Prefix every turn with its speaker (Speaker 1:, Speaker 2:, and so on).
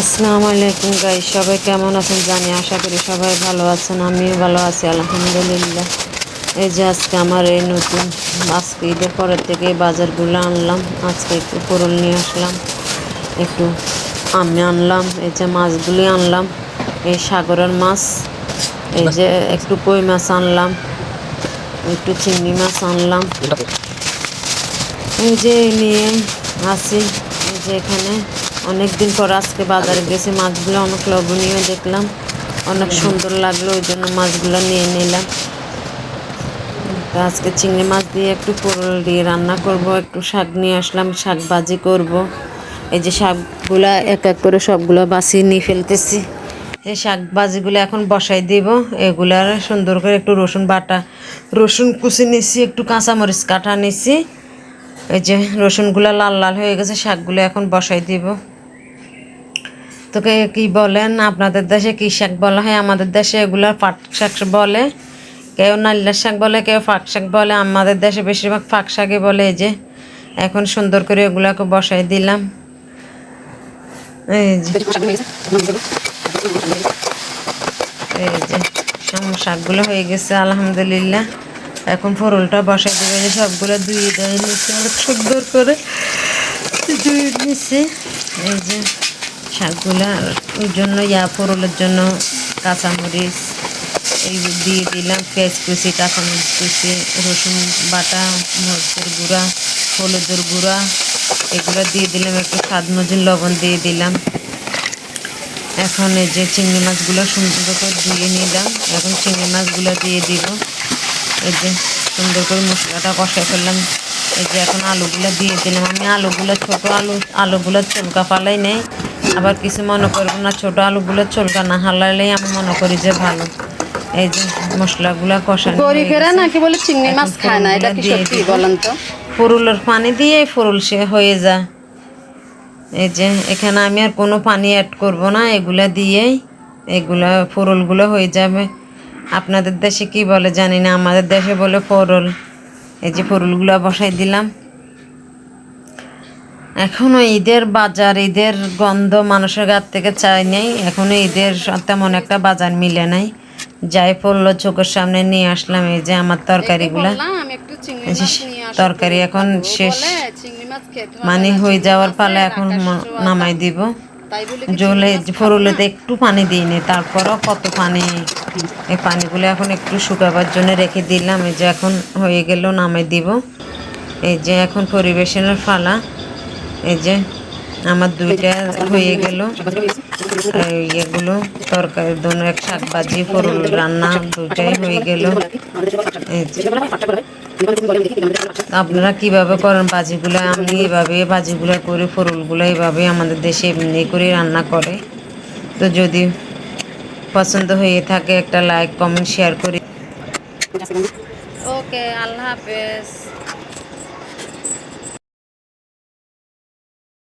Speaker 1: আসসালামু আলাইকুম গাই সবাই কেমন আছেন জানি আশা করি সবাই ভালো আছেন আমিও ভালো আছি আলহামদুলিল্লাহ। এই যে আজকে আমার এই নতুন আজকে ঈদের পরের থেকে বাজারগুলো আনলাম আজকে একটু পরল নিয়ে আসলাম একটু আমি আনলাম এই যে মাছগুলি আনলাম এই সাগরের মাছ এই যে একটু কই মাছ আনলাম একটু চিংড়ি মাছ আনলাম। এই যে নিয়ে আসি এই যে এখানে অনেক দিন পর আজকে বাজারে গেছি, মাছগুলো অনেক লবণীয় দেখলাম। অনেক সুন্দর লাগল, ওই জন্য মাছগুলো নিয়ে নিলাম। আজকে চিংড়ি মাছ দিয়ে একটু পোরল দিয়ে রান্না করব, একটু শাক নিয়ে আসলাম, শাক ভাজি করব। এই যে শাকগুলা এক এক করে সবগুলো বাছিয়ে নিয়ে ফেলতেছি। এই শাক ভাজিগুলো এখন বসাই দিব, এগুলার সুন্দর করে একটু রসুন বাটা, রসুন কুচি নিছি, একটু কাঁচামরিচ কাটা নিছি। এই যে রসুনগুলো লাল লাল হয়ে গেছে, শাকগুলো এখন বসাই দিব। তোকে কি বলেন? আপনাদের দেশে কী শাক বলা হয়? আমাদের দেশে এগুলো পাট শাক বলে। কেউ নাল্লার শাক বলে, কেউ ফাঁক শাক বলে। আমাদের দেশে বেশিরভাগ ফাঁক শাকই বলে এই যে। এখন সুন্দর করে এগুলোকে বসাই দিলাম। এই যে। এই যে শাকগুলো হয়ে গেছে, আলহামদুলিল্লাহ। এখন ফরলটা বসাই দেবে সবগুলো ধুয়ে দেয় অনেক সুন্দর করে ধুয়ে নিচ্ছে এই যে। শাকগুলার ওই জন্য, ইয়া ফরলের জন্য কাঁচামরিচ এই দিয়ে দিলাম, পেঁয়াজ কুচি, কাঁচামরিচ কুচি, রসুন বাটা, মরিচের গুঁড়া, হলুদের গুঁড়া, এগুলো দিয়ে দিলাম, একটু স্বাদ মজিন লবণ দিয়ে দিলাম। এখন এই যে চিংড়ি মাছগুলো সুন্দর করে ধুয়ে নিলাম, এখন চিংড়ি মাছগুলো দিয়ে দিব। এই যে সুন্দর করে মশলাটা কষাই ফেললাম। এই যে এখন আলুগুলো দিয়ে দিলাম। আমি আলুগুলো, ছোট আলু, আলুগুলো চলকা ফালাই নেই। আবার কিছু মনে করব না ছোট আলুগুলো চলকা না হালালেই আমি মনে করি যে ভালো। এই যে মশলাগুলো কষানো
Speaker 2: গরিবেরা নাকি বলে চিংড়ি মাছ খায় না? এটা কি সত্যি বলেন তো?
Speaker 1: ফুরুলের পানি দিয়ে ফুরুল সে হয়ে যা। এই যে এখানে আমি আর কোনো পানি অ্যাড করব না এগুলা দিয়েই এগুলা ফুরুলগুলো হয়ে যাবে। আপনাদের দেশে কি বলে জানি না আমাদের দেশে বলে ফরল এই যে ফুরুলগুলো বসাই দিলাম। এখনও ঈদের বাজার ঈদের গন্ধ মানুষের গাত থেকে চাই নেই। এখনও ঈদের তেমন একটা বাজার মিলে নাই। যাই পড়ল চোখের সামনে নিয়ে আসলাম এই যে আমার তরকারিগুলা। তরকারি এখন শেষ। মানে হয়ে যাওয়ার পালে এখন নামাই দিব। জলে ফরুলেতে একটু পানি দিইনি তারপরও কত পানি এই পানিগুলো এখন একটু শুকাবার জন্য রেখে দিলাম। এই যে এখন হয়ে গেল নামাই দিব। এই যে এখন পরিবেশনের ফালা এই যে আমার দুইটা হয়ে গেল। এই এগুলো তরকারি দোনো এক শাক ভাজি, ফরুল রান্না দুইটাই হয়ে গেল। আপনারা কীভাবে করেন বাজিগুলো আমি এভাবে বাজিগুলো করে, ফরুলগুলো এভাবে আমাদের দেশে এমনি করে রান্না করে। তো যদি পছন্দ হয়ে থাকে, একটা লাইক, কমেন্ট, শেয়ার করি
Speaker 2: ওকে, আল্লাহ হাফেজ।